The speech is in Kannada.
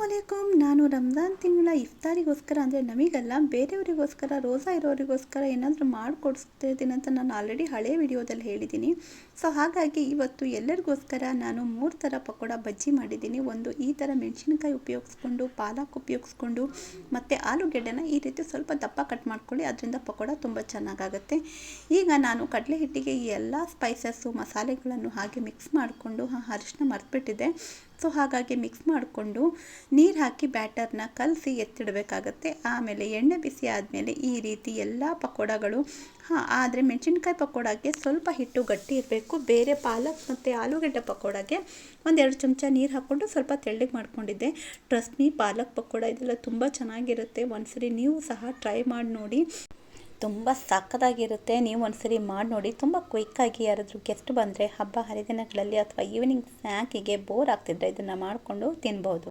ಅಸ್ಸಲಾಮಲೈಕುಮ್ ನಾನು ರಂಜಾನ್ ತಿಂಗಳ ಇಫ್ತಾರಿಗೋಸ್ಕರ, ಅಂದರೆ ನಮಗಲ್ಲ ಬೇರೆಯವರಿಗೋಸ್ಕರ ರೋಸಾ ಇರೋರಿಗೋಸ್ಕರ ಏನಾದರೂ ಮಾಡಿಕೊಡಿಸ್ತಿದ್ದೀನಿ ಅಂತ ನಾನು ಆಲ್ರೆಡಿ ಹಳೆ ವಿಡಿಯೋದಲ್ಲಿ ಹೇಳಿದ್ದೀನಿ. ಸೊ ಹಾಗಾಗಿ ಇವತ್ತು ಎಲ್ಲರಿಗೋಸ್ಕರ ನಾನು ಮೂರು ಥರ ಪಕೋಡ ಬಜ್ಜಿ ಮಾಡಿದ್ದೀನಿ. ಒಂದು ಈ ಥರ ಮೆಣಸಿನಕಾಯಿ ಉಪಯೋಗಿಸ್ಕೊಂಡು, ಪಾಲಕ್ ಉಪಯೋಗಿಸ್ಕೊಂಡು, ಮತ್ತು ಆಲೂಗೆಡ್ಡೆನ ಈ ರೀತಿ ಸ್ವಲ್ಪ ದಪ್ಪ ಕಟ್ ಮಾಡ್ಕೊಳ್ಳಿ, ಅದರಿಂದ ಪಕೋಡ ತುಂಬ ಚೆನ್ನಾಗಾಗುತ್ತೆ. ಈಗ ನಾನು ಕಡಲೆ ಹಿಟ್ಟಿಗೆ ಈ ಎಲ್ಲ ಸ್ಪೈಸಸ್ಸು ಮಸಾಲೆಗಳನ್ನು ಹಾಗೆ ಮಿಕ್ಸ್ ಮಾಡಿಕೊಂಡು ಅರಿಶಿನ ಮರೆತುಬಿಟ್ಟಿದ್ದೆ. ಸೊ ಹಾಗಾಗಿ ಮಿಕ್ಸ್ ಮಾಡಿಕೊಂಡು ನೀರು ಹಾಕಿ ಬ್ಯಾಟರ್ನ ಕಲಸಿ ಎತ್ತಿಡಬೇಕಾಗತ್ತೆ. ಆಮೇಲೆ ಎಣ್ಣೆ ಬಿಸಿ ಆದಮೇಲೆ ಈ ರೀತಿ ಎಲ್ಲ ಪಕೋಡಗಳು, ಹಾಂ, ಆದರೆ ಮೆಣಸಿನ್ಕಾಯಿ ಪಕೋಡಕ್ಕೆ ಸ್ವಲ್ಪ ಹಿಟ್ಟು ಗಟ್ಟಿ ಇರಬೇಕು. ಬೇರೆ ಪಾಲಕ್ ಮತ್ತು ಆಲೂಗಡ್ಡೆ ಪಕೋಡಕ್ಕೆ ಒಂದೆರಡು ಚಮಚ ನೀರು ಹಾಕ್ಕೊಂಡು ಸ್ವಲ್ಪ ತೆಳ್ಳಗೆ ಮಾಡ್ಕೊಂಡಿದ್ದೆ. ಟ್ರಸ್ಟ್ ಮೀ ಪಾಲಕ್ ಪಕೋಡ ಇದೆಲ್ಲ ತುಂಬ ಚೆನ್ನಾಗಿರುತ್ತೆ. ಒಂದ್ಸರಿ ನೀವು ಸಹ ಟ್ರೈ ಮಾಡಿ ನೋಡಿ. ತುಂಬ ಸಕ್ಕತ್ತಾಗಿರುತ್ತೆ ನೀವು ಒಂದ್ಸರಿ ಮಾಡಿ ನೋಡಿ. ತುಂಬ ಕ್ವಿಕ್ಕಾಗಿ ಯಾರಾದರೂ ಗೆಸ್ಟ್ ಬಂದರೆ ಹಬ್ಬ ಹರಿದಿನಗಳಲ್ಲಿ ಅಥವಾ ಈವ್ನಿಂಗ್ ಸ್ನ್ಯಾಕಿಗೆ ಬೋರ್ ಆಗ್ತಿದ್ರೆ ಇದನ್ನು ಮಾಡಿಕೊಂಡು ತಿನ್ಬೋದು.